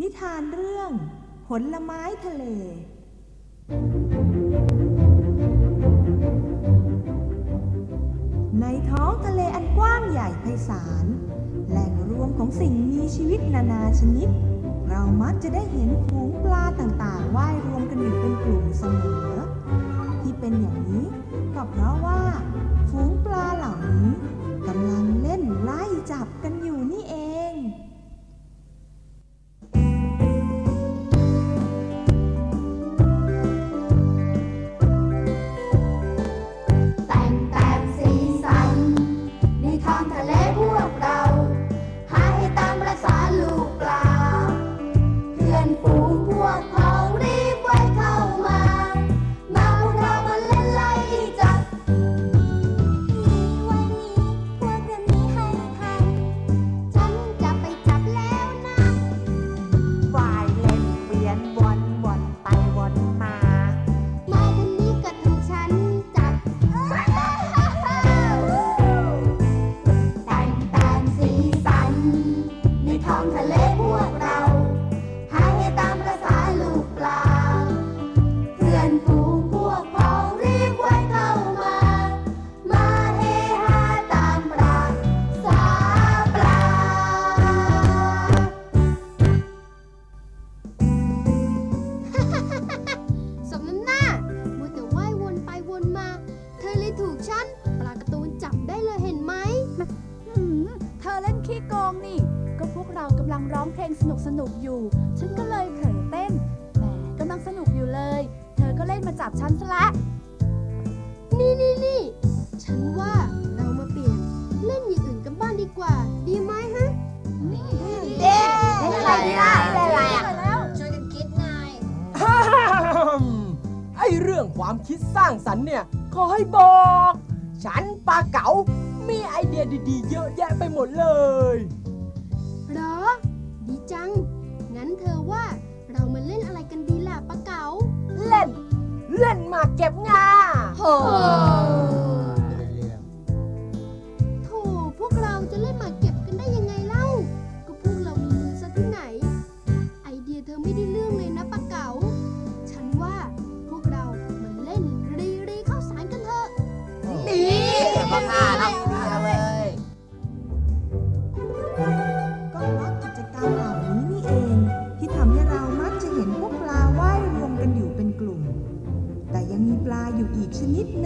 นิทานเรื่อง ผลไม้ทะเล ในท้องทะเลอันกว้างใหญ่ไพศาล แหล่งรวมของสิ่งมีชีวิตนานาชนิด เรามักจะได้เห็นฝูงปลาต่างๆว่ายรวมกันอยู่เป็นกลุ่มเสมอ ที่เป็นอย่างนี้ก็เพราะว่า ฝูงปลาเหล่านี้างสรรค์เนี่ยขอให้บอก ฉันปลาเก๋ามีไอเดียดีๆ เยอะแยะไปหมดเลย เหรอ ดีจัง งั้นเธอว่าเรามาเล่นอะไรกันดีล่ะปะเก๋า เล่น เล่นหมากเก็บงาโถ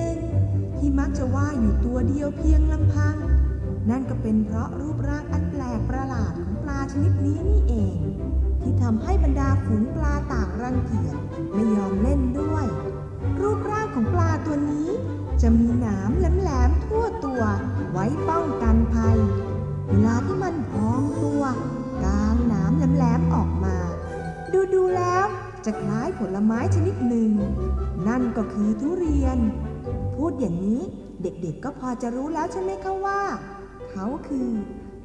นึ่งที่มักจะว่ายอยู่ตัวเดียวเพียงลำพัง นั่นก็เป็นเพราะรูปร่างอันแปลกประหลาดของปลาชนิดนี้นี่เอง ที่ทำให้บรรดาฝูงปลาต่างรังเกียจไม่ยอมเล่นด้วย รูปร่างของปลาตัวนี้ จะมีหนามแหลมๆทั่วตัว ไว้ป้องกันภัย เวลาที่มันพองตัวกางหนามแหลมๆออกมา ดูดูๆแล้วจะคล้ายผลไม้ชนิดหนึ่ง นั่นก็คือทุเรียน พูดอย่างนี้เด็กๆก็พอจะรู้แล้วใช่ไหมคะว่า เขาคือ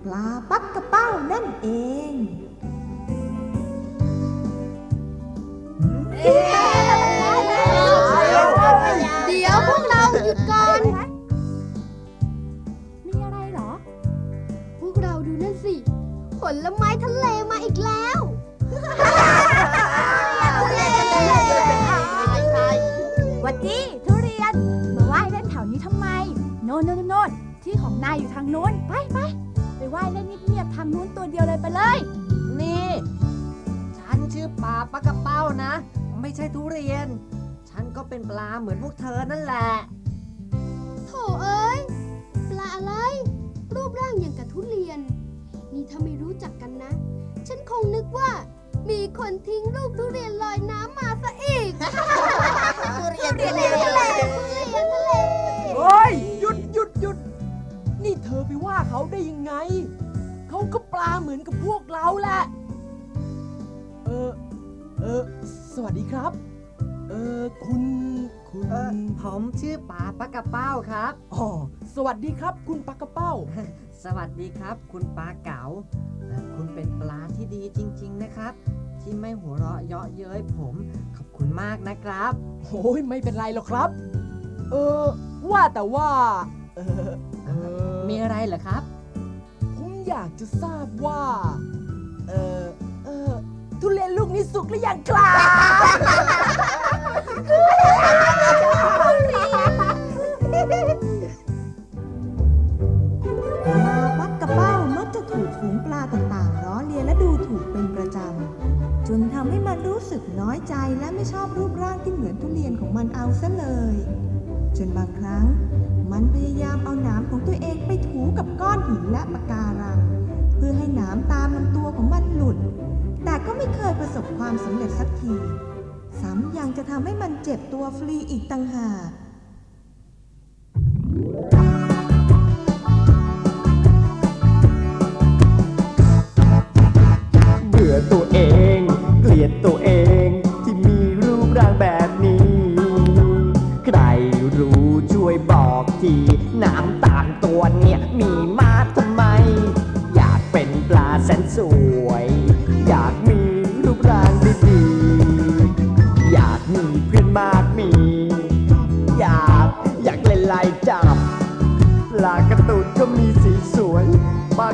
ปลาปักกระเป้านั่นเองเดี๋ยวพวกเราหยุดก่อน มีอะไรเหรอ พวกเราดูนั่นสิ ผลไม้ทะเลมาอีกแล้ววัดดีทุเรียนมาว่าย เล่นแถวนี้ทำไม โน่นโน่นโน่นที่ของนายอยู่ทางนู้น ไปไปไปว่ายเล่นเงียบๆทางนู้นตัวเดียวเลยไปเลย นี่ ฉันชื่อปลาปลากระเป้านะ ไม่ใช่ทุเรียน ฉันก็เป็นปลาเหมือนพวกเธอนั่นแหละ โถเอ้ย ปลาอะไร รูปร่างอย่างกับทุเรียน นี่ถ้าไม่รู้จักกันนะ ฉันคงนึกว่า มีคนทิ้งลูกทุเรียนลอยน้ำมาซะอีก ทุเรียนทะเลทุเรียน ดีครับ เออคุณคุณเออผมชื่อปลาปลากระเป้าครับ อ๋อสวัสดีครับ คุณปลากระเป้า สวัสดีครับ คุณปลาเก๋าเอ่อคุณเป็นปลาที่ดีจริง ๆ นะครับ ที่ไม่หัวเราะเยาะเย้ยผม ขอบคุณมากนะครับ โอ้ยไม่เป็นไรหรอกครับ เออว่าแต่ว่า เออเออมีอะไรเหรอครับ ผมอยากจะทราบว่า เออ เออนี้สุกหรือยังครับปลาปักกระเป้ามักจะถูกฝูงปลาต่างๆล้อเลียนและดูถูกเป็นประจำ จนทำให้มันรู้สึกน้อยใจและไม่ชอบรูปร่างที่เหมือนทุเรียนของมันเอาซะเลย จนบางครั้ง มันพยายามเอาหนามของตัวเองไปถูกับก้อนหินและปะการัง เพื่อให้หนามตามลำตัวของมันหลุด แต่ก็ไม่เคยประสบความสำเร็จสักที ซ้ำยังจะทำให้มันเจ็บตัวฟรีอีกต่างหากเบื่อตัวเอง เกลียดตัวเองที่มีรูปร่างแบบ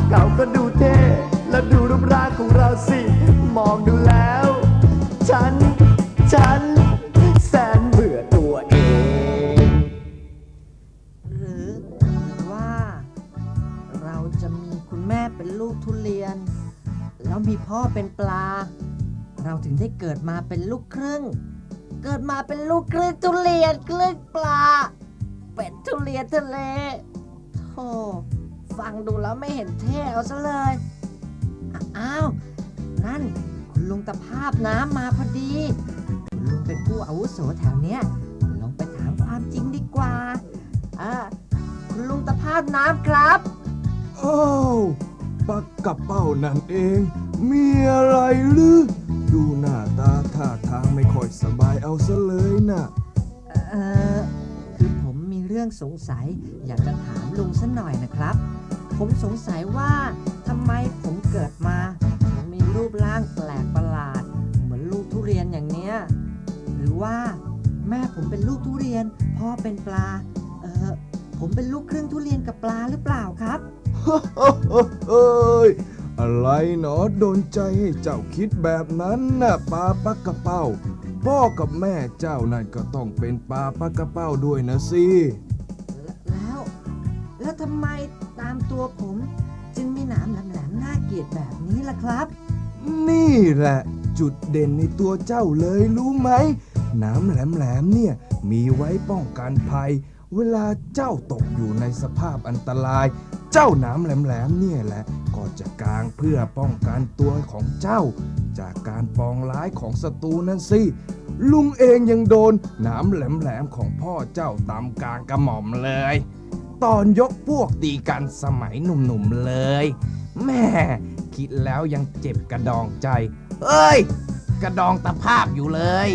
เก๋าก็ดูเท่ แล้วดูรูปร่างของเราสิ มองดูแล้ว ฉัน ฉัน แสนเบื่อตัวเองหรือหรือว่า เราจะมีคุณแม่เป็นลูกทุเรียน แล้วมีพ่อเป็นปลา เราถึงได้เกิดมาเป็นลูกครึ่ง เกิดมาเป็นลูกครึ่งทุเรียนครึ่งปลา เป็นทุเรียนทะเลโธ่ ฟังดูแล้วไม่เห็นเท่เอาซะเลยอะอ้าว นั่นคุณลุงตะภาพน้ำมาพอดีคุณลุงเป็นผู้อาวุโสแถวเนี้ยลองไปถามความจริงดีกว่าอ่าคุณลุงตะภาพน้ำครับอ้าวปักกระเป้านั่นเอง มีอะไรหรือ ดูหน้าตาท่าทางไม่ค่อยสบายเอาซะเลยน่ะ เอ่อคือผมมีเรื่องสงสัย อยากจะถามลุงสักหน่อยนะครับ ผมสงสัยว่าทำไมผมเกิดมาถึงมีรูปร่างแปลกประหลาด เหมือนลูกทุเรียนอย่างเนี้ยหรือว่าแม่ผมเป็นลูกทุเรียน พ่อเป็นปลา เออผมเป็นลูกครึ่งทุเรียนกับปลาหรือเปล่าครับเอ้ยอะไรหนอโดนใจให้เจ้าคิดแบบนั้นน่ะปลาปักกระเป้า พ่อกับแม่เจ้านั่นก็ต้องเป็นปลาปักกระเป้าด้วยนะสิแล้ว แล้วทำไมตามตัวผม จึงมีหนามแหลมๆน่าเกลียดแบบนี้ล่ะครับ นี่แหละจุดเด่นในตัวเจ้าเลยรู้ไหมหน้ำแหลมๆเนี่ยมีไว้ป้องกันภัย เวลาเจ้าตกอยู่ในสภาพอันตราย เจ้าหน้ำแหลมๆเนี่ยแหละก็จะกางเพื่อป้องกันตัวของเจ้า จากการปองร้ายของศัตรูนั่นสิลุงเองยังโดนหน้ำแหลมๆของพ่อเจ้าตำกลางกระหม่อมเลย ตอนยกพวกตีกันสมัยหนุ่มๆเลย แม่คิดแล้วยังเจ็บกระดองใจ เอ้ย กระดองตะภาพอยู่เลย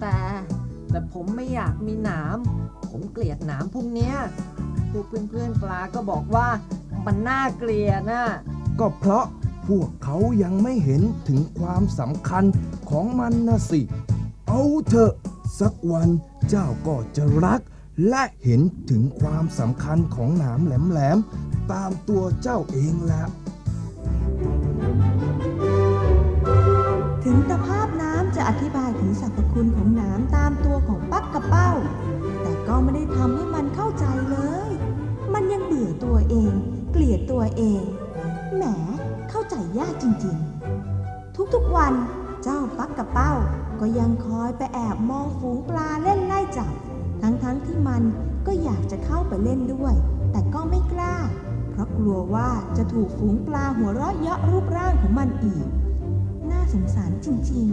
แต่แต่ผมไม่อยากมีหนาม ผมเกลียดหนามพวกเนี้ยพวกเพื่อนๆปลาก็บอกว่ามันน่าเกลียดน่ะ ก็เพราะพวกเขายังไม่เห็นถึงความสำคัญของมันนะสิ เอาเถอะ สักวันเจ้าก็จะรัก และเห็นถึงความสำคัญของหนามแหลมๆตามตัวเจ้าเองแหละถึงตภาพน้ำจะอธิบายถึงสรรพคุณของหนามตามตัวของปักกระเป้า แต่ก็ไม่ได้ทำให้มันเข้าใจเลย มันยังเบื่อตัวเอง เกลียดตัวเอง แหม เข้าใจยากจริงๆ ทุกๆวันเจ้าปักกระเป้าก็ยังคอยไปแอบมองฝูงปลาเล่นไล่จับ ทั้งๆที่มันก็อยากจะเข้าไปเล่นด้วย แต่ก็ไม่กล้า เพราะกลัวว่าจะถูกฝูงปลาหัวเราะเยาะรูปร่างของมันอีก น่าสงสารจริง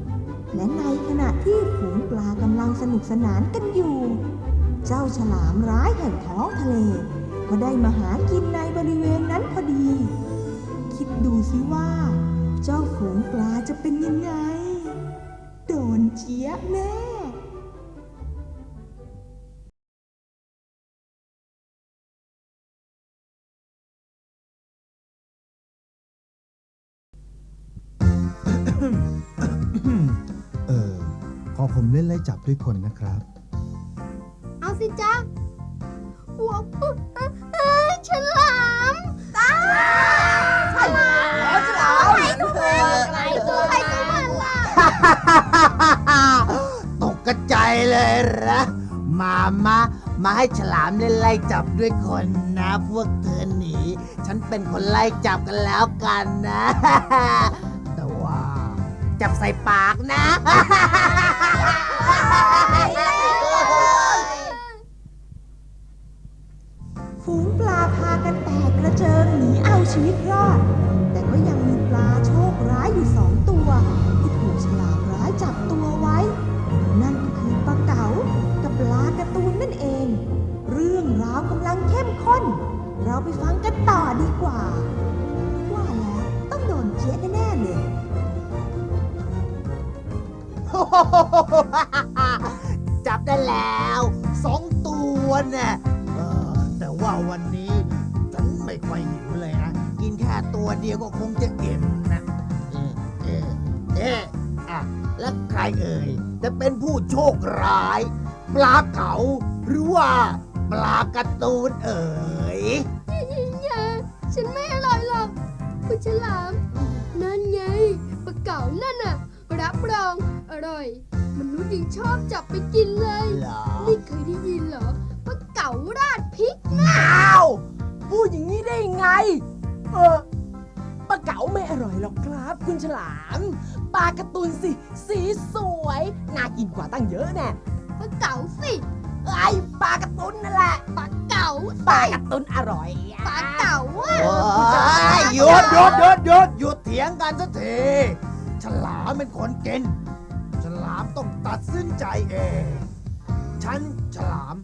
ๆ และในขณะที่ฝูงปลากำลังสนุกสนานกันอยู่ เจ้าฉลามร้ายแห่งท้องทะเล ก็ได้มาหากินในบริเวณนั้นพอดี คิดดูสิว่า เจ้าฝูงปลาจะเป็นยังไง โดนเจี๊ยบแน่ เออพอผมเล่นไล่จับด้วยคนนะครับ เอาสิจ๊ะหัวปุ๊บเอ้ฉลามตาฉลามฉลามไอ้ตัวไอ้ตัวไอ้ตัวมันล่ะตกกระจายเลยนะมามามาให้ฉลามเล่นไล่จับด้วยคนนะ พวกเธอหนี ฉันเป็นคนไล่จับกันแล้วกันนะ จับใส่ปากนะ ฝูงปลาพากันแตกกระเจิงหนีเอาชีวิตรอด แต่ก็ยังมีปลาโชคร้ายอยู่สองตัว ที่ถูกฉลามร้ายจับตัวไว้ นั่นก็คือปลาเก๋ากับปลาการ์ตูนนั่นเอง เรื่องราวกำลังเข้มข้น เราไปฟังกันต่อดีกว่า จับได้แล้วสองตัวเนี่ยเออแต่ว่าวันนี้ฉันไม่ค่อยหิวเลยนะกินแค่ตัวเดียวก็คงจะอิ่มนะเอ๊ะเอ๊ะเอ๊ะอะแล้วใครเอ่ยจะเป็นผู้โชคร้าย ปลาเก๋าหรือว่าปลาการ์ตูนเอ่ยอย่าฉันไม่อร่อยหรอกคุณฉลาม นั่นไงปลาเก๋านั่นน่ะ รับรองอร่อย มนุษย์ยังชอบจับไปกินเลย เหรอนี่เคยได้ยินเหรอปลาเก๋าราดพริกอ้าวพูดอย่างนี้ได้ยังไง เออปลาเก๋าไม่อร่อยหรอกครับ คุณฉลามปลาการ์ตูนสิ สีสวย น่ากินกว่าตั้งเยอะแน่ปลาเก๋าสิไอ้ปลาการ์ตูนนั่นแหละปลาเก๋าปลาการ์ตูนอร่อยปลาเก๋าอะ โอ้ยหยุดหยุดหยุดหยุดหยุดเถียงกันสักที ฉลามเป็นคนเกินฉลามต้องตัดสินใจเอง ฉันฉลาม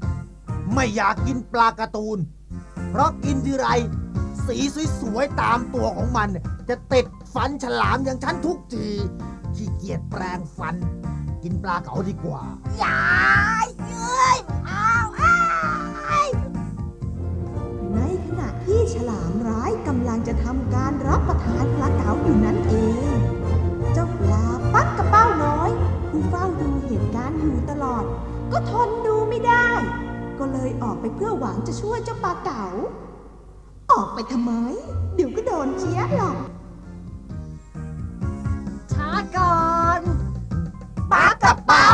ไม่อยากกินปลาการ์ตูน เพราะกินทีไร สีสวยๆตามตัวของมัน จะติดฟันฉลามอย่างฉันทุกที ขี้เกียจแปรงฟัน กินปลาเก๋าดีกว่ายาเอ้ยอ้าวอ้ายในขณะที่ฉลามร้ายกำลังจะทำการรับประทานปลาเก๋าอยู่นั้นเอง เจ้าปลาปักกระเป้าน้อยผู้เฝ้าดูเหตุการณ์อยู่ตลอด ก็ทนดูไม่ได้ ก็เลยออกไปเพื่อหวังจะช่วยเจ้าปลาเก๋า ออกไปทำไม เดี๋ยวก็โดนเจี๊ยบหรอกช้าก่อนปลากระเป๋า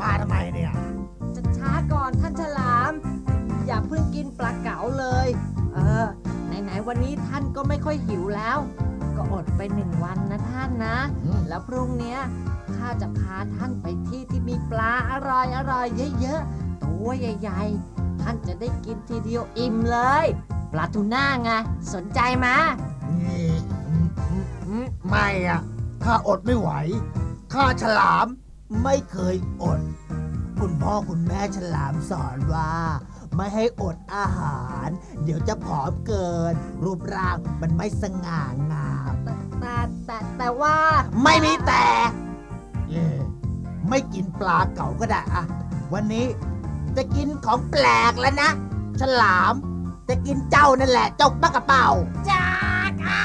มาทำไมเนี่ย จะช้าก่อนท่านฉลาม อย่าเพิ่งกินปลาเก๋าเลย เออ ไหนๆวันนี้ท่านก็ไม่ค่อยหิวแล้ว ก็อดไปหนึ่งวันนะท่านนะอืมแล้วพรุ่งเนี้ยข้าจะพาท่านไปที่ที่มีปลาอร่อยอร่อยๆเยอะๆ ตัวใหญ่ๆ ท่านจะได้กินทีเดียวอิ่มเลย ปลาทูน่าไง สนใจมานี่อืมอืมอืมไม่อะข้าอดไม่ไหว ข้าฉลามไม่เคยอด คุณพ่อคุณแม่ฉลามสอนว่า ไม่ให้อดอาหาร เดี๋ยวจะผอมเกิน รูปร่างมันไม่สง่างาม แต่แต่แต่ว่าไม่มีแต่เย่ไม่กินปลาเก๋าก็ได้อะวันนี้จะกินของแปลกแล้วนะ ฉลาม จะกินเจ้านั่นแหละ เจ้าปลากระเป๋า จากอ่า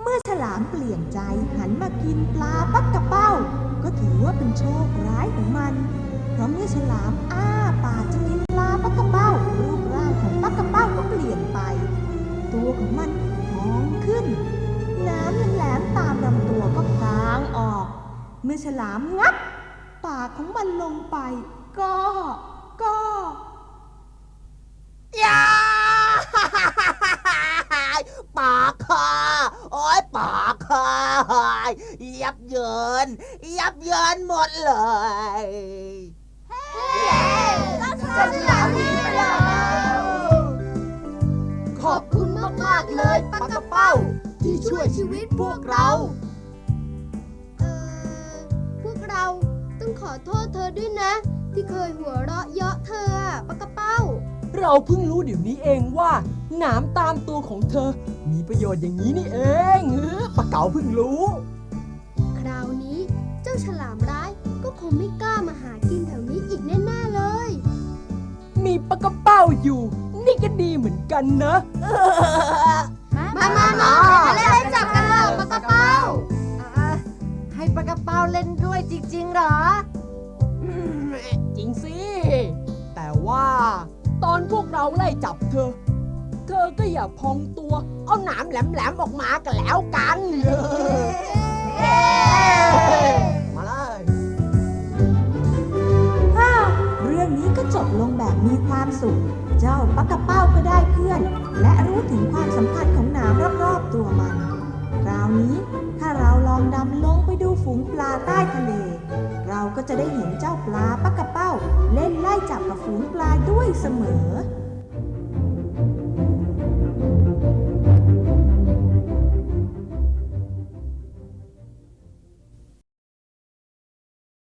เมื่อฉลามเปลี่ยนใจหันมากินปลาปักกระเป้า ก็ถือว่าเป็นโชคร้ายของมัน เพราะเมื่อฉลามอ้า ปาจะกินปลาปักกระเป้า รูปร่างของปักกระเป้าก็เปลี่ยนไป ตัวของมันพองขึ้นน้ำแหลมตามลำตัวก็พรางออก เมื่อฉลามงับปากของมันลงไป ก็ ก็ยาปากค่ะ โอ้ยปากค่ะ ยับเยิน ยับเยินหมดเลย ช่วยชีวิตพวกเรา เอ่อ พวกเราต้องขอโทษเธอด้วยนะ ที่เคยหัวเราะเยาะเธออะปลากระเป้า เราเพิ่งรู้เดี๋ยวนี้เองว่าหนามตามตัวของเธอ มีประโยชน์อย่างนี้นี่เองเออปลาเก๋าเพิ่งรู้ คราวนี้เจ้าฉลามร้ายก็คงไม่กล้ามาหากินแถวนี้อีกแน่ๆเลย มีปลากระเป้าอยู่ นี่ก็ดีเหมือนกันนะ มามามามาเล่น ให้ปลากระเป้าเล่นด้วยจริงๆหรอ จริงสิ แต่ว่า ตอนพวกเราไล่จับเธอ เธอก็อย่าพองตัว เอาหนามแหลมๆออกมากันแล้วกัน มาเลยเรื่องนี้ก็จบลงแบบมีความสุข เจ้าปักกระเป้าก็ได้เพื่อน และรู้ถึงความสำคัญของหนามรอบๆตัวมัน คราวนี้ถ้าเราลองดำลงไปดู ฝูงปลาใต้ทะเล เราก็จะได้เห็นเจ้าปลาปักกระเป้า เล่นไล่จับกับฝูงปลาด้วยเสมอ